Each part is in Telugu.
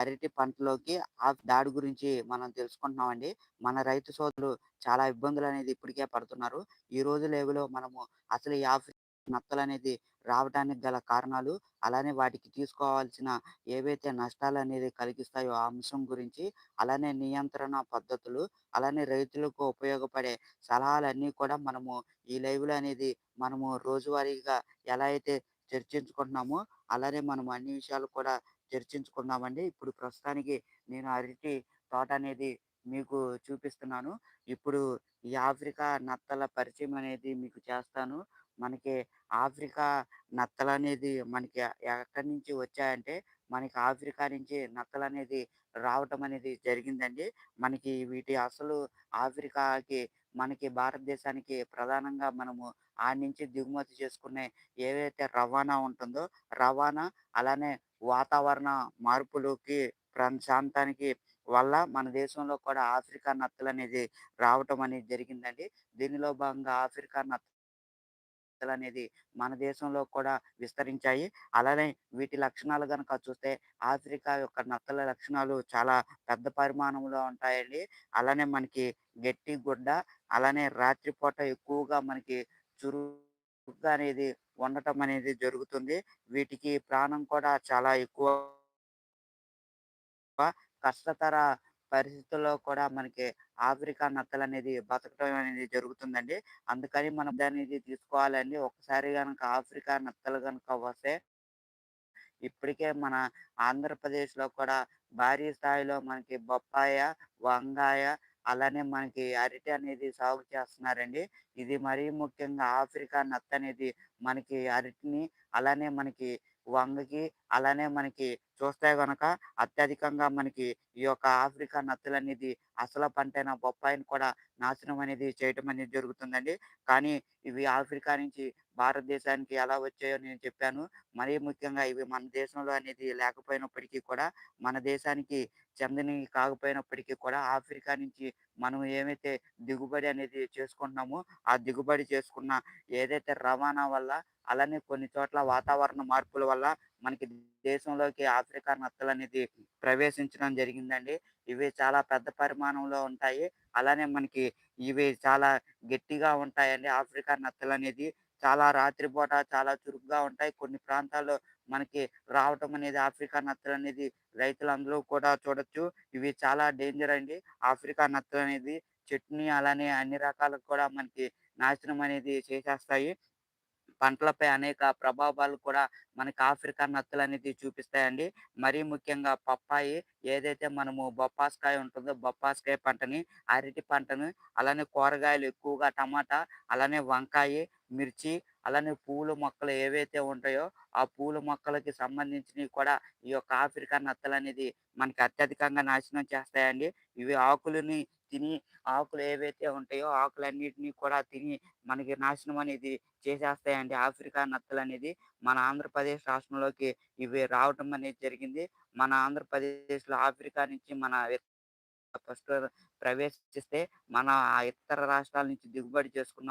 అరటి పంటలోకి ఆ దాడి గురించి మనం తెలుసుకుంటున్నామండి. మన రైతు సోదరులు చాలా ఇబ్బందులు అనేది ఇప్పటికే పడుతున్నారు. ఈ రోజు లేవులో మనము అసలు ఈ నత్తలు అనేది రావటానికి గల కారణాలు, అలానే వాటికి తీసుకోవాల్సిన ఏవైతే నష్టాలు అనేది కలిగిస్తాయో ఆ అంశం గురించి, అలానే నియంత్రణ పద్ధతులు, అలానే రైతులకు ఉపయోగపడే సలహాలన్నీ కూడా మనము ఈ లైవ్‌లో అనేది మనము రోజువారీగా ఎలా అయితే చర్చించుకుంటున్నామో, అలానే మనం అన్ని విషయాలు కూడా చర్చించుకుందామండి. ఇప్పుడు ప్రస్తుతానికి నేను అరటి తోట అనేది మీకు చూపిస్తున్నాను. ఇప్పుడు ఈ ఆఫ్రికా నత్తల పరిచయం అనేది మీకు చేస్తాను. మనకి ఆఫ్రికా నత్తలు అనేది మనకి ఎక్కడి నుంచి వచ్చాయంటే, మనకి ఆఫ్రికా నుంచి నత్తలు అనేది రావటం అనేది జరిగిందండి. మనకి వీటి అసలు ఆఫ్రికాకి, మనకి భారతదేశానికి ప్రధానంగా మనము ఆడ నుంచి దిగుమతి చేసుకునే ఏవైతే రవాణా ఉంటుందో, రవాణా అలానే వాతావరణ మార్పులకి, ప్రాంతానికి వల్ల మన దేశంలో కూడా ఆఫ్రికా నత్తలు అనేది రావటం అనేది జరిగిందండి. దీనిలో భాగంగా ఆఫ్రికా నత్తలనేది మన దేశంలో కూడా విస్తరించాయి. అలానే వీటి లక్షణాలు కనుక చూస్తే ఆఫ్రికా యొక్క నత్తల లక్షణాలు చాలా పెద్ద పరిమాణంలో ఉంటాయండి. అలానే మనకి గట్టి గుడ్డ, అలానే రాత్రిపూట ఎక్కువగా మనకి చురుగ్గా అనేది ఉండటం అనేది జరుగుతుంది. వీటికి ప్రాణం కూడా చాలా ఎక్కువ కష్టతర పరిస్థితుల్లో కూడా మనకి ఆఫ్రికా నత్తలనేది బతకడం అనేది జరుగుతుందండి. అందుకని మనం దాన్ని తీసుకోవాలండి. ఒకసారి కనుక ఆఫ్రికా నత్తలు కనుక వస్తే ఇప్పటికే మన ఆంధ్రప్రదేశ్‌లో కూడా భారీ స్థాయిలో మనకి బొప్పాయ, వంగాయ అలానే మనకి అరటి అనేది సాగు చేస్తున్నారండి. ఇది మరీ ముఖ్యంగా ఆఫ్రికా నత్త అనేది మనకి అరటిని, అలానే మనకి వంగకి, అలానే మనకి చూస్తే గనక అత్యధికంగా మనకి ఈ యొక్క ఆఫ్రికా నత్తలు అనేది అసలు పంటైన బొప్పాయిని కూడా నాశనం అనేది చేయటం అనేది జరుగుతుందండి. కానీ ఇవి ఆఫ్రికా నుంచి భారతదేశానికి ఎలా వచ్చాయో నేను చెప్పాను. మరీ ముఖ్యంగా ఇవి మన దేశంలో అనేది లేకపోయినప్పటికీ కూడా, మన దేశానికి చెందినవి కాకపోయినప్పటికీ కూడా ఆఫ్రికా నుంచి మనం ఏమైతే దిగుబడి అనేది చేసుకుంటున్నామో, ఆ దిగుబడి చేసుకున్న ఏదైతే రవాణా వల్ల, అలానే కొన్ని చోట్ల వాతావరణ మార్పుల వల్ల మనకి దేశంలోకి ఆఫ్రికా నత్తలు అనేది ప్రవేశించడం జరిగిందండి. ఇవి చాలా పెద్ద పరిమాణంలో ఉంటాయి. అలానే మనకి ఇవి చాలా గట్టిగా ఉంటాయండి. ఆఫ్రికా నత్తలు అనేది చాలా రాత్రిపూట చాలా చురుగ్గా ఉంటాయి. కొన్ని ప్రాంతాల్లో మనకి రావటం అనేది ఆఫ్రికా నత్తలు అనేది రైతులందరూ కూడా చూడొచ్చు. ఇవి చాలా డేంజర్ అండి. ఆఫ్రికా నత్తలు అనేది చెట్‌ని అలానే అన్ని రకాలకు కూడా మనకి నాశనం అనేది చేసేస్తాయి. పంటలపై అనేక ప్రభావాలు కూడా మనకి ఆఫ్రికా నత్తలనేది చూపిస్తాయండి. మరీ ముఖ్యంగా పప్పాయి ఏదైతే మనము బొప్పాస్కాయ ఉంటుందో, బొప్పాస్కాయ పంటని, అరటి పంటను, అలానే కూరగాయలు ఎక్కువగా టమాటా, అలానే వంకాయి, మిర్చి, అలానే పూల మొక్కలు ఏవైతే ఉంటాయో, ఆ పూల మొక్కలకి సంబంధించినవి కూడా ఈ యొక్క ఆఫ్రికా నత్తలు అనేది మనకి అత్యధికంగా నాశనం చేస్తాయండి. ఇవి ఆకులని తిని ఆకులు ఏవైతే ఉంటాయో ఆకులన్నిటిని కూడా తిని మనకి నాశనం అనేది చేసేస్తాయండి ఆఫ్రికా నత్తలు అనేది మన ఆంధ్రప్రదేశ్ రాష్ట్రంలోకి ఇవి రావటం అనేది జరిగింది. మన ఆంధ్రప్రదేశ్‌లో ఆఫ్రికా నుంచి మన ఫస్ట్ ప్రవేశిస్తే మన ఇతర రాష్ట్రాల నుంచి దిగుబడి చేసుకున్న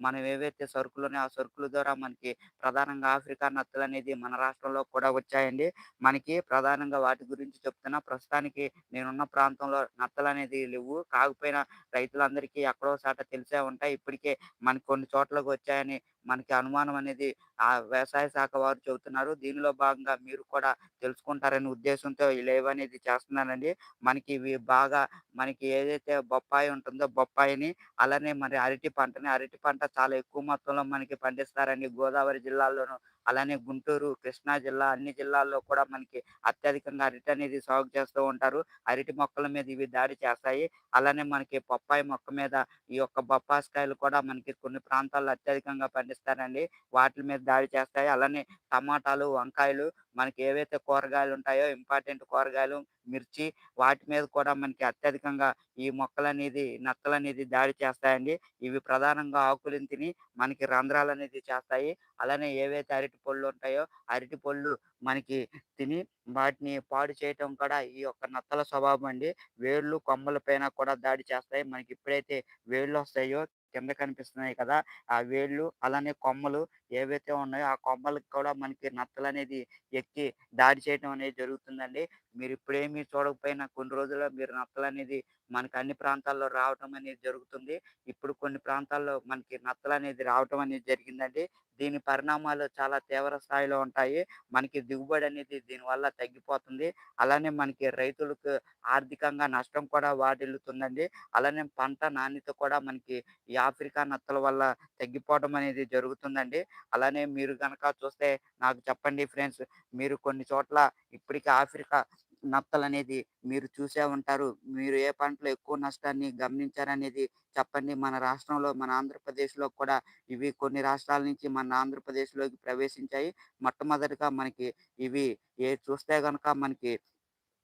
మనం ఏవైతే సరుకులునే ఆ సరుకుల ద్వారా మనకి ప్రధానంగా ఆఫ్రికా నత్తలనేది మన రాష్ట్రంలో కూడా వచ్చాయండి. మనకి ప్రధానంగా వాటి గురించి చెప్తున్నా. ప్రస్తుతానికి నేనున్న ప్రాంతంలో నత్తలు అనేది లేవు కాకపోయినా రైతులందరికీ ఎక్కడో సాట తెలిసే ఉంటాయి. ఇప్పటికే మనకి కొన్ని చోట్లకి వచ్చాయని మనకి అనుమానం అనేది ఆ వ్యవసాయ శాఖ వారు చెబుతున్నారు. దీనిలో భాగంగా మీరు కూడా తెలుసుకుంటారనే ఉద్దేశంతో లేవనేది అనేది చేస్తున్నానండి. మనకి ఇవి బాగా మనకి ఏదైతే బొప్పాయి ఉంటుందో బొప్పాయిని, అలానే మరి అరటి పంటని, అరటి పంట చాలా ఎక్కువ మొత్తంలో మనకి పండిస్తారండి. గోదావరి జిల్లాలోను అలానే గుంటూరు, కృష్ణా జిల్లా అన్ని జిల్లాల్లో కూడా మనకి అత్యధికంగా అరటి అనేది సాగు చేస్తూ ఉంటారు. అరటి మొక్కల మీద ఇవి దాడి చేస్తాయి. అలానే మనకి బొప్పాయి మొక్క మీద ఈ యొక్క బొప్పాస్కాయలు కూడా మనకి కొన్ని ప్రాంతాల్లో అత్యధికంగా పండిస్తారండి. వాటి మీద దాడి చేస్తాయి. అలానే టమాటాలు, వంకాయలు మనకి ఏవైతే కూరగాయలు ఉంటాయో ఇంపార్టెంట్ కూరగాయలు, మిర్చి వాటి మీద కూడా మనకి అత్యధికంగా ఈ మొక్కలు అనేది నత్తలు అనేది దాడి చేస్తాయండి. ఇవి ప్రధానంగా ఆకులను తిని మనకి రంధ్రాలు అనేది చేస్తాయి. అలానే ఏవైతే అరటి పళ్ళు ఉంటాయో అరటి పళ్ళు మనకి తిని వాటిని పాడు చేయటం కూడా ఈ యొక్క నత్తల స్వభావం అండి. వేర్లు, కొమ్మల పైన కూడా దాడి చేస్తాయి. మనకి ఎప్పుడైతే వేళ్ళు వస్తాయో కింద కనిపిస్తున్నాయి కదా! ఆ వేళ్ళు అలానే కొమ్మలు ఏవైతే ఉన్నాయో ఆ కొమ్మలకి కూడా మనకి నత్తలు అనేది ఎక్కి దాడి చేయడం అనేది జరుగుతుందండి. మీరు ఇప్పుడేమీ చూడకపోయినా కొన్ని రోజుల్లో మీరు నత్తలు అనేది మనకి అన్ని ప్రాంతాల్లో రావటం అనేది జరుగుతుంది. ఇప్పుడు కొన్ని ప్రాంతాల్లో మనకి నత్తలు అనేది రావటం అనేది జరిగిందండి. దీని పరిణామాలు చాలా తీవ్ర స్థాయిలో ఉంటాయి. మనకి దిగుబడి అనేది దీనివల్ల తగ్గిపోతుంది. అలానే మనకి రైతులకు ఆర్థికంగా నష్టం కూడా వాటిల్లుతుందండి. అలానే పంట నాణ్యత కూడా మనకి ఈ ఆఫ్రికా నత్తల వల్ల తగ్గిపోవడం అనేది జరుగుతుందండి. అలానే మీరు కనుక చూస్తే నాకు చెప్పండి ఫ్రెండ్స్ మీరు కొన్ని చోట్ల ఇప్పటికి ఆఫ్రికా నత్తలు అనేది మీరు చూసే ఉంటారు. మీరు ఏ పంటలో ఎక్కువ నష్టాన్ని గమనించారనేది చెప్పండి. మన రాష్ట్రంలో మన ఆంధ్రప్రదేశ్‌లో కూడా ఇవి కొన్ని రాష్ట్రాల నుంచి మన ఆంధ్రప్రదేశ్‌లోకి ప్రవేశించాయి. మొట్టమొదటిగా మనకి ఇవి ఏ చూస్తే కనుక మనకి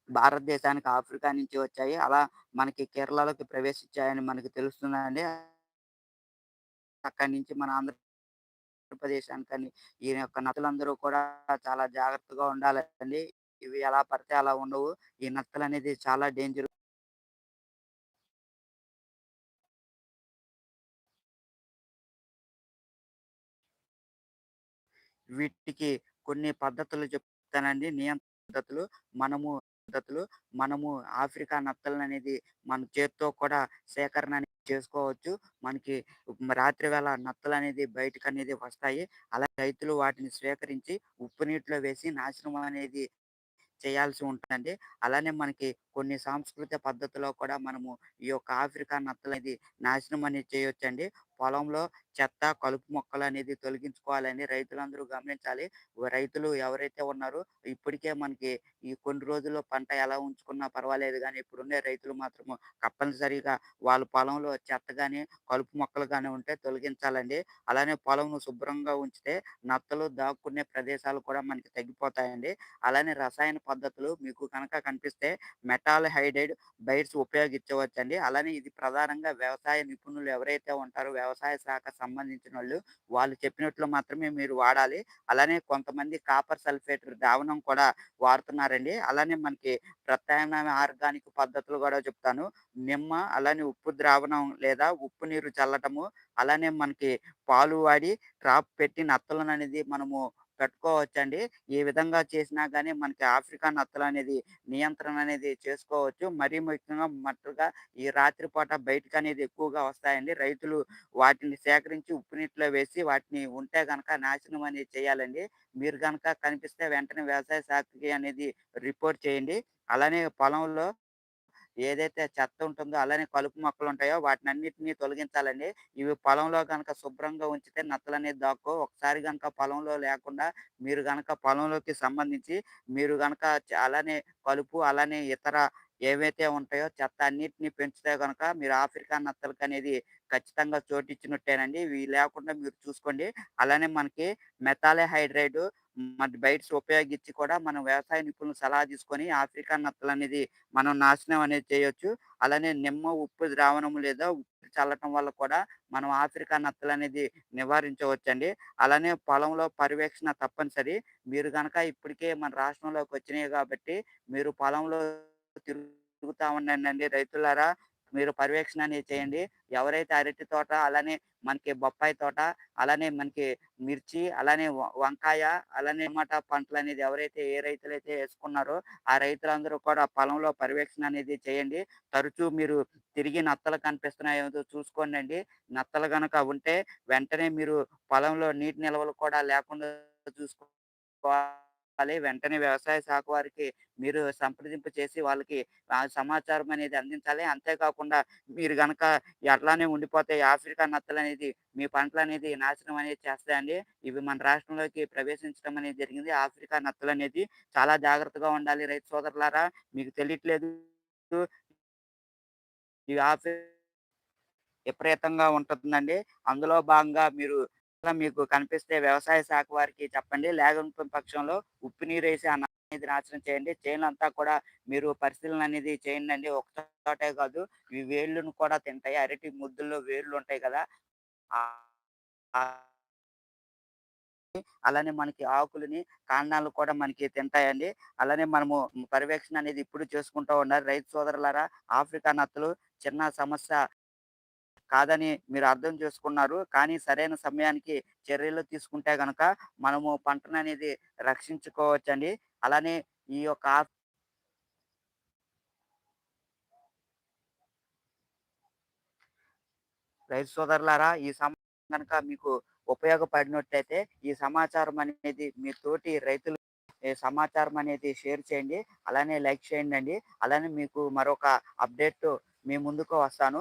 భారతదేశానికి ఆఫ్రికా నుంచి వచ్చాయి. అలా మనకి కేరళలోకి ప్రవేశించాయని మనకి తెలుస్తుందండి. అక్కడి నుంచి మన ఆంధ్ర ఆంధ్రప్రదేశ్ అని ఈ యొక్క నత్తులందరూ కూడా చాలా జాగ్రత్తగా ఉండాలండి. ఇవి ఎలా పడితే అలా ఉండవు. ఈ నత్తలు అనేది చాలా డేంజర్ వీటికి కొన్ని పద్ధతులు చెప్తానండి. నియంత్రణ పద్ధతులు. మనము పద్ధతులు. మనము ఆఫ్రికా నత్తలననేది మన చేత్తో కూడా సేకరణ చేసుకోవచ్చు. మనకి రాత్రి వేళ నత్తలు అనేది బయటకు అనేది వస్తాయి. అలా రైతులు వాటిని స్వీకరించి ఉప్పు నీటిలో వేసి నాశనం అనేది చేయాల్సి ఉంటుందండి అలానే మనకి కొన్ని సాంస్కృతిక పద్ధతిలో కూడా మనము ఈ యొక్క ఆఫ్రికా నత్తలనేది నాశనం అనేది చేయొచ్చండి. పొలంలో చెత్త, కలుపు మొక్కలు అనేది తొలగించుకోవాలని రైతులందరూ గమనించాలి. రైతులు ఎవరైతే ఉన్నారో ఇప్పటికే మనకి ఈ కొన్ని రోజుల్లో పంట ఎలా ఉంచుకున్నా పర్వాలేదు కానీ ఇప్పుడున్నే రైతులు మాత్రము తప్పనిసరిగా వాళ్ళ పొలంలో చెత్త కానీ కలుపు మొక్కలు కానీ ఉంటే తొలగించాలండి. అలానే పొలంను శుభ్రంగా ఉంచితే నత్తలు దాక్కునే ప్రదేశాలు కూడా మనకి తగ్గిపోతాయండి. అలానే రసాయన పద్ధతులు మీకు గనక కనిపిస్తే మెటాల్ హైడ్రైడ్ బైట్స్ ఉపయోగించవచ్చండి. అలానే ఇది ప్రధానంగా వ్యవసాయ నిపుణులు ఎవరైతే ఉంటారో వ్యవసాయ శాఖకు సంబంధించిన వాళ్ళు వాళ్ళు చెప్పినట్లు మాత్రమే మీరు వాడాలి. అలానే కొంతమంది కాపర్ సల్ఫేట్ ద్రావణం కూడా వాడుతున్నారు వాడుతున్నారండి. అలానే మనకి ప్రత్యామ్నాయ ఆర్గానిక్ పద్ధతులు కూడా చెప్తాను. నిమ్మ, అలానే ఉప్పు ద్రావణం లేదా ఉప్పు నీరు చల్లటము, అలానే మనకి పాలు వాడి ట్రాప్ పెట్టి నత్తలను అనేది మనము పెట్టుకోవచ్చండి. ఈ విధంగా చేసినా కానీ మనకి ఆఫ్రికా నత్తలు అనేది నియంత్రణ అనేది చేసుకోవచ్చు. మరీ ముఖ్యంగా మట్టుగా ఈ రాత్రి పూట బయటకనేది ఎక్కువగా వస్తాయండి. రైతులు వాటిని సేకరించి ఉప్పు నీటిలో వేసి వాటిని ఉంటే కనుక నాశనం అనేది చేయాలండి. మీరు కనుక కనిపిస్తే వెంటనే వ్యవసాయ శాఖకి అనేది రిపోర్ట్ చేయండి. అలానే పొలంలో ఏదైతే చెత్త ఉంటుందో, అలానే కలుపు మొక్కలు ఉంటాయో వాటిని వాటినన్నిటిని తొలగించాలండి. ఇవి పొలంలో కనుక శుభ్రంగా ఉంచితే నత్తలు అనేది దాక్కో ఒకసారి కనుక పొలంలో లేకుండా మీరు కనుక పొలంలోకి సంబంధించి మీరు కనుక అలానే కలుపు, అలానే ఇతర ఏవైతే ఉంటాయో చెత్త అన్నిటిని పెంచితే కనుక మీరు ఆఫ్రికా నత్తలకనేది ఖచ్చితంగా చోటిచ్చినట్టేనండి. ఇవి లేకుండా మీరు చూసుకోండి. అలానే మనకి మెథాలే హైడ్రైడ్ మరి బైట్స్ ఉపయోగించి కూడా మనం వ్యవసాయ నిపుణులు సలహా తీసుకొని ఆఫ్రికా నత్తలు అనేది మనం నాశనం అనేది చేయొచ్చు. అలానే నిమ్మ ఉప్పు ద్రావణం లేదా ఉప్పు చల్లటం వల్ల కూడా మనం ఆఫ్రికా నత్తలు అనేది నివారించవచ్చండి. అలానే పొలంలో పర్యవేక్షణ తప్పనిసరి. మీరు గనక ఇప్పటికే మన రాష్ట్రంలోకి వచ్చినాయి కాబట్టి మీరు పొలంలో తిరుగుతా ఉండండి రైతులారా. మీరు పర్యవేక్షణ అనేది చేయండి. ఎవరైతే అరటి తోట, అలానే మనకి బొప్పాయి తోట, అలానే మనకి మిర్చి, అలానే వంకాయ, అలానే టమాటా పంటలనేది ఎవరైతే ఏ రైతులైతే వేసుకున్నారో ఆ రైతులందరూ కూడా పొలంలో పర్యవేక్షణ అనేది చేయండి. తరచూ మీరు తిరిగి నత్తలు కనిపిస్తున్నాయో చూసుకోండి నత్తలు గనక ఉంటే వెంటనే మీరు పొలంలో నీటి నిల్వలు కూడా లేకుండా చూసుకోవాలి. వెంటనే వ్యవసాయ శాఖ వారికి మీరు సంప్రదింపు చేసి వాళ్ళకి సమాచారం అనేది అందించాలి. అంతేకాకుండా మీరు గనక ఎట్లానే ఉండిపోతే ఆఫ్రికా నత్తలు అనేది మీ పంటలు అనేది నాశనం అనేది చేస్తాయండి. ఇవి మన రాష్ట్రంలోకి ప్రవేశించడం అనేది జరిగింది. ఆఫ్రికా నత్తలు అనేది చాలా జాగ్రత్తగా ఉండాలి రైతు సోదరులారా. మీకు తెలియట్లేదు. ఈ ఆఫ్రి విపరీతంగా ఉంటుందండి. అందులో భాగంగా మీరు మీకు కనిపిస్తే వ్యవసాయ శాఖ వారికి చెప్పండి. లేకపోతే పక్షంలో ఉప్పు నీరేసి వేసి నత్తని అనేది నాశనం చేయండి. చేనులంతా కూడా మీరు పరిశీలన అనేది చేయండి ఒక చోటే కాదు. ఈ వేళ్ళను కూడా తింటాయి. అరటి ముద్దుల్లో వేళ్ళు ఉంటాయి కదా! అలానే మనకి ఆకులని, కాండాలు కూడా మనకి తింటాయండి. అలానే మనము పర్యవేక్షణ అనేది ఇప్పుడు చేసుకుంటూ ఉండాలి. రైతు సోదరులారా, ఆఫ్రికా నత్తలు చిన్న సమస్య కాదని మీరు అర్థం చేసుకున్నారు. కానీ సరైన సమయానికి చర్యలు తీసుకుంటే గనక మనము పంటను అనేది రక్షించుకోవచ్చండి. అలానే ఈ యొక్క రైతు సోదరులారా ఈ సమాచారం కనుక మీకు ఉపయోగపడినట్టయితే ఈ సమాచారం అనేది మీ తోటి రైతులు ఈ సమాచారం అనేది షేర్ చేయండి. అలానే లైక్ చేయండి అలానే మీకు మరొక అప్డేట్ మీ ముందుకు వస్తాను.